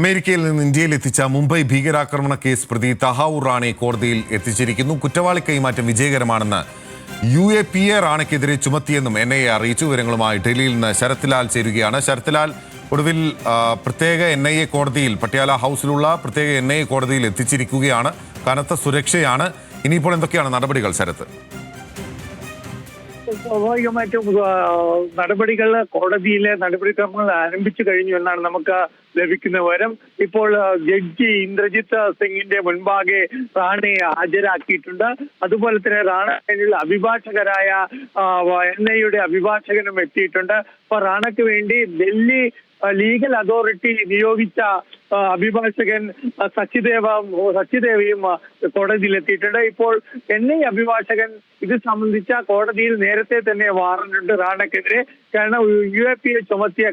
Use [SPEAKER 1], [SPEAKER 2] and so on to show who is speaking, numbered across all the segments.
[SPEAKER 1] അമേരിക്കയിൽ നിന്ന് ഇന്ത്യയിൽ എത്തിച്ച മുംബൈ ഭീകരാക്രമണ കേസ് പ്രതി തഹാവൂർ റാണെ കോടതിയിൽ എത്തിച്ചിരിക്കുന്നു. കുറ്റവാളി കൈമാറ്റം വിജയകരമാണെന്ന് യു എ പി എ റാണയ്ക്കെതിരെ ചുമത്തിയെന്നും എൻ ഐ എ അറിയിച്ചു. വിവരങ്ങളുമായി ഡൽഹിയിൽ നിന്ന് ശരത്ലാൽ ചേരുകയാണ്. ശരത്ലാൽ ഒടുവിൽ പ്രത്യേക എൻ ഐ എ കോടതിയിൽ പട്യാല ഹൗസിലുള്ള പ്രത്യേക എൻ ഐ എ കോടതിയിൽ എത്തിച്ചിരിക്കുകയാണ്. കനത്ത സുരക്ഷയാണ്. ഇനിയിപ്പോൾ എന്തൊക്കെയാണ് നടപടികൾ ശരത്ത്?
[SPEAKER 2] സ്വാഭാവികമായിട്ടും നടപടികൾ കോടതിയിലെ നടപടിക്രമങ്ങൾ ആരംഭിച്ചു കഴിഞ്ഞു എന്നാണ് നമുക്ക് ലഭിക്കുന്ന വിവരം ഇപ്പോൾ ജഡ്ജി ഇന്ദ്രജിത്ത് സിംഗിന്റെ മുൻപാകെ റാണയെ ഹാജരാക്കിയിട്ടുണ്ട്. അതുപോലെ തന്നെ റാണയിലുള്ള അഭിഭാഷകരായ എൻ ഐയുടെ അഭിഭാഷകനും എത്തിയിട്ടുണ്ട്. അപ്പൊ റാണയ്ക്ക് വേണ്ടി ഡൽഹി ലീഗൽ അതോറിറ്റി നിയോഗിച്ച അഭിഭാഷകൻ സച്ചിദേവ സച്ചിദേവയും കോടതിയിലെത്തിയിട്ടുണ്ട്. ഇപ്പോൾ ചെന്നൈ അഭിഭാഷകൻ ഇത് സംബന്ധിച്ച കോടതിയിൽ നേരത്തെ തന്നെ വാറണ്ടുണ്ട് റാണക്കെതിരെ കാരണം യു എ പി എ ചുമത്തിയ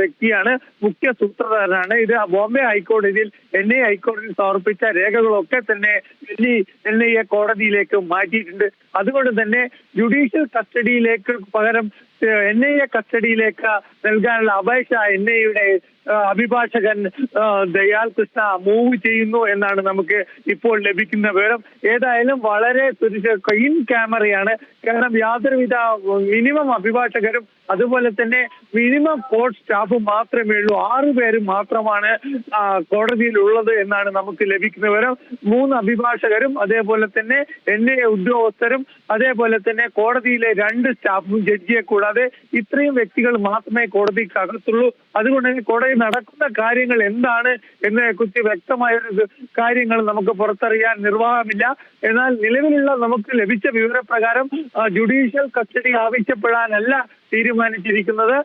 [SPEAKER 2] വ്യക്തിയാണ് മുഖ്യ സൂത്രധാരനാണ്. ഇത് ബോംബെ ഹൈക്കോടതിയിൽ എൻ ഐ ഹൈക്കോടതിയിൽ സമർപ്പിച്ച രേഖകളൊക്കെ തന്നെ ഡൽഹി എൻ ഐ എ കോടതിയിലേക്ക് മാറ്റിയിട്ടുണ്ട്. അതുകൊണ്ട് തന്നെ ജുഡീഷ്യൽ കസ്റ്റഡിയിലേക്ക് പകരം എൻ ഐ എ കസ്റ്റഡിയിലേക്ക് നൽകാനുള്ള അപേക്ഷ എൻ ഐയുടെ അഭിഭാഷകൻ ദയാൽ കൃഷ്ണ മൂവ് ചെയ്യുന്നു എന്നാണ് നമുക്ക് ഇപ്പോൾ ലഭിക്കുന്ന വിവരം. ഏതായാലും വളരെ ഇൻ ക്യാമറയാണ് കാരണം യാതൊരുവിധ മിനിമം അഭിഭാഷകരും അതുപോലെ തന്നെ മിനിമം കോർട്ട് സ്റ്റാഫ് മാത്രമേ ഉള്ളൂ. ആറു പേര് മാത്രമാണ് കോടതിയിൽ ഉള്ളത് എന്നാണ് നമുക്ക് ലഭിക്കുന്ന വിവരം. മൂന്ന് അഭിഭാഷകരും അതേപോലെ തന്നെ എൻ ഐ ഉദ്യോഗസ്ഥരും അതേപോലെ തന്നെ കോടതിയിലെ രണ്ട് സ്റ്റാഫും ജഡ്ജിയെ കൂടാതെ ഇത്രയും വ്യക്തികൾ മാത്രമേ കോടതിക്ക് അകത്തുള്ളൂ അതുകൊണ്ട് തന്നെ കോടതി നടക്കുന്ന കാര്യങ്ങൾ എന്താണ് എന്നതിനെ കുറിച്ച് വ്യക്തമായ കാര്യങ്ങൾ നമുക്ക് പുറത്തറിയാൻ നിർവാഹമില്ല. എന്നാൽ നിലവിലുള്ള നമുക്ക് ലഭിച്ച വിവരപ്രകാരം ജുഡീഷ്യൽ കസ്റ്റഡി ആവശ്യപ്പെടാനല്ല തീരുമാനിച്ചിരിക്കുന്നത്.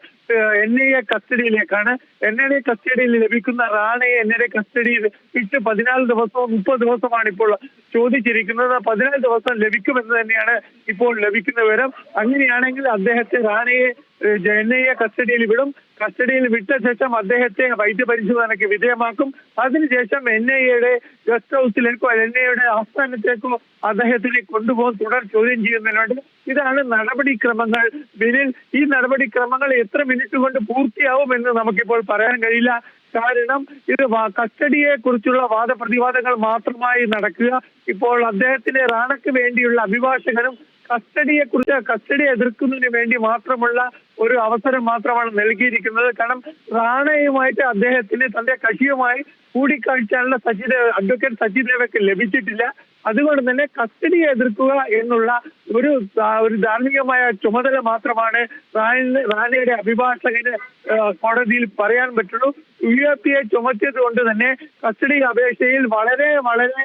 [SPEAKER 2] എൻ ഐ എ കസ്റ്റഡിയിലേക്കാണ്. എൻ ഐ എ കസ്റ്റഡിയിൽ ലഭിക്കുന്ന റാണയെ എൻ ഐ എ കസ്റ്റഡിയിൽ ഇട്ട് പതിനാല് ദിവസവും മുപ്പത് ദിവസമാണ് ഇപ്പോൾ ചോദിച്ചിരിക്കുന്നത്. പതിനാല് ദിവസം ലഭിക്കുമെന്ന് തന്നെയാണ് ഇപ്പോൾ ലഭിക്കുന്ന വിവരം. അങ്ങനെയാണെങ്കിൽ അദ്ദേഹത്തെ റാണയെ എ കസ്റ്റഡിയിൽ വിടും. കസ്റ്റഡിയിൽ വിട്ട ശേഷം അദ്ദേഹത്തെ വൈദ്യപരിശോധനയ്ക്ക് വിധേയമാക്കും. അതിനുശേഷം എൻ ഐ എയുടെ ഗസ്റ്റ് ഹൗസിലേക്കോ എൻ ഐ എയുടെ ആസ്ഥാനത്തേക്കോ അദ്ദേഹത്തിനെ കൊണ്ടുപോകും തുടർ ചോദ്യം ചെയ്യുന്നതിനുണ്ട് ഇതാണ് നടപടിക്രമങ്ങൾ. ബിനിൽ ഈ നടപടിക്രമങ്ങൾ എത്ര മിനിറ്റ് കൊണ്ട് പൂർത്തിയാവും എന്ന് നമുക്കിപ്പോൾ പറയാൻ കഴിയില്ല. കാരണം ഇത് കസ്റ്റഡിയെ കുറിച്ചുള്ള വാദപ്രതിവാദങ്ങൾ മാത്രമായി നടക്കുക. ഇപ്പോൾ അദ്ദേഹത്തിന്റെ റാണക്ക് വേണ്ടിയുള്ള അഭിഭാഷകനും കസ്റ്റഡിയെ കുറിച്ച് കസ്റ്റഡി എതിർക്കുന്നതിന് വേണ്ടി മാത്രമുള്ള ഒരു അവസരം മാത്രമാണ് നൽകിയിരിക്കുന്നത്. കാരണം റാണയുമായിട്ട് അദ്ദേഹത്തിന് തന്റെ കക്ഷിയുമായി കൂടിക്കാഴ്ചയുള്ള സച്ചിദേവ് അഡ്വക്കേറ്റ് സച്ചിദേവയ്ക്ക് ലഭിച്ചിട്ടില്ല. അതുകൊണ്ട് തന്നെ കസ്റ്റഡി എതിർക്കുക എന്നുള്ള ഒരു ഒരു ധാർമ്മികമായ ചുമതല മാത്രമാണ് റാണിയുടെ അഭിഭാഷകന് കോടതിയിൽ പറയാൻ പറ്റുള്ളൂ. യു എ പി എ ചുമത്തിയത് കൊണ്ട് തന്നെ കസ്റ്റഡി അപേക്ഷയിൽ വളരെ വളരെ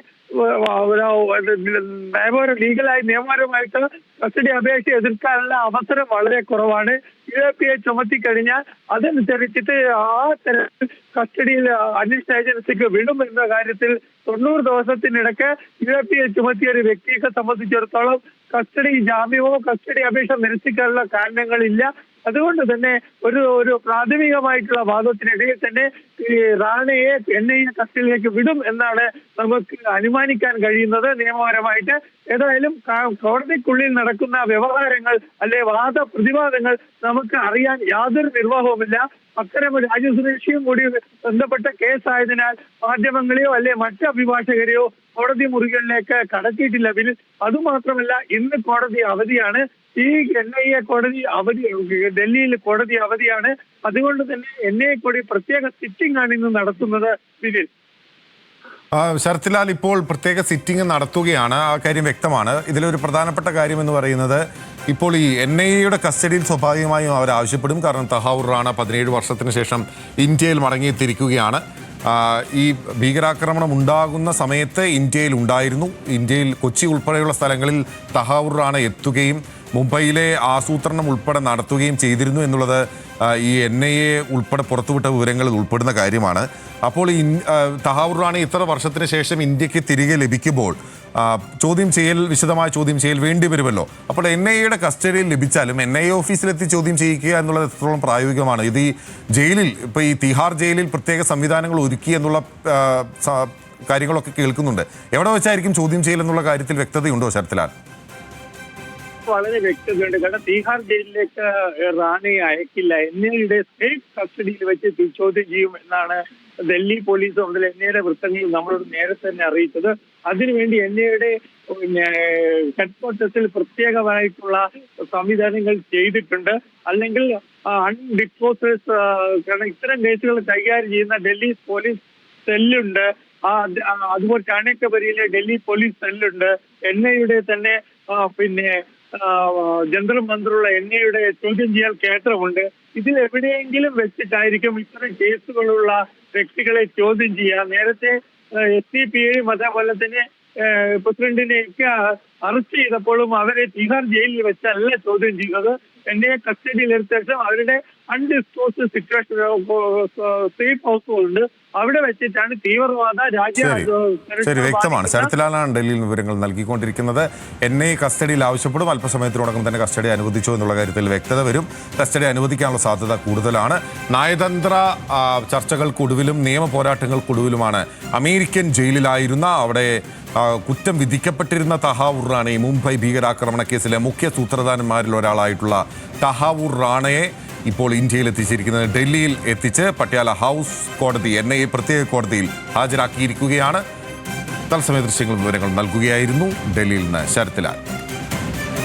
[SPEAKER 2] നയപര ലീഗലായി നിയമപരമായിട്ട് കസ്റ്റഡി അപേക്ഷ എതിർക്കാനുള്ള അവസരം വളരെ കുറവാണ്. യു എ പി എ ചുമത്തി കഴിഞ്ഞാൽ അതനുസരിച്ചിട്ട് ആ തരത്തിൽ കസ്റ്റഡിയിൽ അന്വേഷണ ഏജൻസിക്ക് വിടും എന്ന കാര്യത്തിൽ തൊണ്ണൂറ് ദിവസത്തിനിടയ്ക്ക് യു എ പി എ ചുമത്തിയ ഒരു വ്യക്തിയെ സംബന്ധിച്ചിടത്തോളം കസ്റ്റഡി ജാമ്യമോ കസ്റ്റഡി അപേക്ഷ നിരസിക്കാനുള്ള കാരണങ്ങളില്ല. അതുകൊണ്ട് തന്നെ ഒരു ഒരു പ്രാഥമികമായിട്ടുള്ള വാദത്തിനിടയിൽ തന്നെ ഈ റാണയെ എൻ ഐ എ കസ്റ്റഡിയിലേക്ക് വിടും എന്നാണ് നമുക്ക് അനുമാനിക്കാൻ കഴിയുന്നത് നിയമപരമായിട്ട്. ഏതായാലും കോടതിക്കുള്ളിൽ നടക്കുന്ന വ്യവഹാരങ്ങൾ അല്ലെ വാദ പ്രതിവാദങ്ങൾ നമുക്ക് അറിയാൻ യാതൊരു നിർവാഹവുമില്ല. അത്തരം ഒരു രാജ്യസുരക്ഷയും കൂടി ബന്ധപ്പെട്ട കേസായതിനാൽ മാധ്യമങ്ങളെയോ അല്ലെ മറ്റ് അഭിഭാഷകരെയോ കോടതി മുറികളിലേക്ക് കടത്തിയിട്ടില്ല. ബിൽ അതുമാത്രമല്ല ഇന്ന് കോടതി അവധിയാണ്. ഈ എൻ ഐ എ കോടതി അവധി ഡൽഹിയിൽ കോടതി അവധിയാണ്. അതുകൊണ്ട് തന്നെ എൻ ഐ എ കോടതി പ്രത്യേക സിറ്റിംഗ് ആണ് ഇന്ന് നടത്തുന്നത് ബിനിൽ
[SPEAKER 1] ശരത്ലാൽ ഇപ്പോൾ പ്രത്യേക സിറ്റിംഗ് നടത്തുകയാണ്. ആ കാര്യം വ്യക്തമാണ്. ഇതിലൊരു പ്രധാനപ്പെട്ട കാര്യം എന്ന് പറയുന്നത് ഇപ്പോൾ ഈ എൻ ഐ എയുടെ കസ്റ്റഡിയിൽ സ്വാഭാവികമായും അവർ ആവശ്യപ്പെടും. കാരണം തഹാവൂർ റാണ പതിനേഴ് വർഷത്തിന് ശേഷം ഇന്ത്യയിൽ മടങ്ങിയെത്തിയിരിക്കുകയാണ്. ഈ ഭീകരാക്രമണം ഉണ്ടാകുന്ന സമയത്ത് ഇന്ത്യയിൽ ഉണ്ടായിരുന്നു. ഇന്ത്യയിൽ കൊച്ചി ഉൾപ്പെടെയുള്ള സ്ഥലങ്ങളിൽ തഹാവൂർ റാണ എത്തുകയും മുംബൈയിലെ ആസൂത്രണം ഉൾപ്പെടെ നടത്തുകയും ചെയ്തിരുന്നു എന്നുള്ളത് ഈ എൻ ഐ എ ഉൾപ്പെടെ പുറത്തുവിട്ട വിവരങ്ങളിൽ ഉൾപ്പെടുന്ന കാര്യമാണ്. അപ്പോൾ ഇൻ- തഹാവൂർ റാണി ഇത്ര വർഷത്തിന് ശേഷം ഇന്ത്യയ്ക്ക് തിരികെ ലഭിക്കുമ്പോൾ ചോദ്യം ചെയ്യൽ വിശദമായ ചോദ്യം ചെയ്യൽ വേണ്ടി വരുമല്ലോ. അപ്പോൾ എൻ ഐ എയുടെ കസ്റ്റഡിയിൽ ലഭിച്ചാലും എൻ ഐ എ ഓഫീസിലെത്തി ചോദ്യം ചെയ്യിക്കുക എന്നുള്ളത് എത്രത്തോളം പ്രായോഗികമാണ്? ഇത് ഈ ജയിലിൽ ഇപ്പോൾ ഈ തിഹാർ ജയിലിൽ പ്രത്യേക സംവിധാനങ്ങൾ ഒരുക്കി എന്നുള്ള കാര്യങ്ങളൊക്കെ കേൾക്കുന്നുണ്ട്. എവിടെ വെച്ചായിരിക്കും ചോദ്യം ചെയ്യൽ എന്നുള്ള കാര്യത്തിൽ വ്യക്തതയുണ്ടോ ശരത്ലാൽ?
[SPEAKER 2] വളരെ വ്യക്തതയുണ്ട്. കാരണം തീഹാർ ജയിലിലേക്ക് റാണി അയക്കില്ല. എന്നിയുടെ സേഫ് കസ്റ്റഡിയിൽ വെച്ച് ചോദ്യം ചെയ്യും എന്നാണ് ഡൽഹി പോലീസ് മുതൽ എന്നയുടെ വൃത്തങ്ങൾ നമ്മളോട് നേരത്തെ തന്നെ അറിയിച്ചത്. അതിനുവേണ്ടി എന്നയുടെ ഹെഡ് ഹെഡ്ക്വാർട്ടേഴ്സിൽ പ്രത്യേകമായിട്ടുള്ള സംവിധാനങ്ങൾ ചെയ്തിട്ടുണ്ട്. അല്ലെങ്കിൽ അൺഡിസ്പോസേഴ്സ് കാരണം ഇത്തരം കേസുകൾ കൈകാര്യം ചെയ്യുന്ന ഡൽഹി പോലീസ് സെല്ലുണ്ട്. അതുപോലെ ചാണക്യപരിയിലെ ഡൽഹി പോലീസ് സെല്ലുണ്ട്. എൻ ഐയുടെ തന്നെ പിന്നെ ആ, മന്ത്രിയുള്ള എൻ ചോദ്യം ചെയ്യൽ കേന്ദ്രമുണ്ട്. ഇതിൽ എവിടെയെങ്കിലും വെച്ചിട്ടായിരിക്കും ഇത്തരം കേസുകളുള്ള വ്യക്തികളെ ചോദ്യം ചെയ്യുക. നേരത്തെ എസ് ഡി പി ഐയും അതേപോലെ തന്നെ പ്രസിഡന്റിനെയൊക്കെ അറസ്റ്റ് ചെയ്തപ്പോഴും അവരെ തിഹാർ ജയിലിൽ വെച്ചല്ല ചോദ്യം ചെയ്തത് എന്നെ കസ്റ്റഡിയിൽ എടുത്ത ശേഷം അവരുടെ അൺഡിസ്പോസ് സിറ്റുവേഷൻ സേഫ് ഹൗസുകളുണ്ട് അവിടെ വെച്ചിട്ടാണ് തീവ്രവാദ രാജ്യ
[SPEAKER 1] ശരി. വ്യക്തമാണ്. ശരത്ലാലാണ് ഡൽഹിയിൽ വിവരങ്ങൾ നൽകിക്കൊണ്ടിരിക്കുന്നത്. എന്നെ കസ്റ്റഡിയിൽ ആവശ്യപ്പെടും. അല്പസമയത്തിനോടകം തന്നെ കസ്റ്റഡി അനുവദിച്ചു എന്നുള്ള കാര്യത്തിൽ വ്യക്തത വരും. കസ്റ്റഡി അനുവദിക്കാനുള്ള സാധ്യത കൂടുതലാണ്. നയതന്ത്ര ചർച്ചകൾക്കൊടുവിലും നിയമ പോരാട്ടങ്ങൾക്കൊടുവിലുമാണ് അമേരിക്കൻ ജയിലിലായിരുന്ന അവിടെ കുറ്റം വിധിക്കപ്പെട്ടിരുന്ന തഹാവൂർ റാണയെ മുംബൈ ഭീകരാക്രമണ കേസിലെ മുഖ്യ സൂത്രധാരന്മാരിൽ ഒരാളായിട്ടുള്ള തഹാവൂർ റാണയെ ഇപ്പോൾ ഇന്ത്യയിൽ എത്തിച്ചിരിക്കുന്നത് ഡൽഹിയിൽ എത്തിച്ച് പട്യാല ഹൗസ് കോടതി എൻ ഐ എ പ്രത്യേക കോടതിയിൽ ഹാജരാക്കിയിരിക്കുകയാണ്. തത്സമയ ദൃശ്യങ്ങളും വിവരങ്ങളും നൽകുകയായിരുന്നു ഡൽഹിയിൽ നിന്ന് ശരത്ലാൽ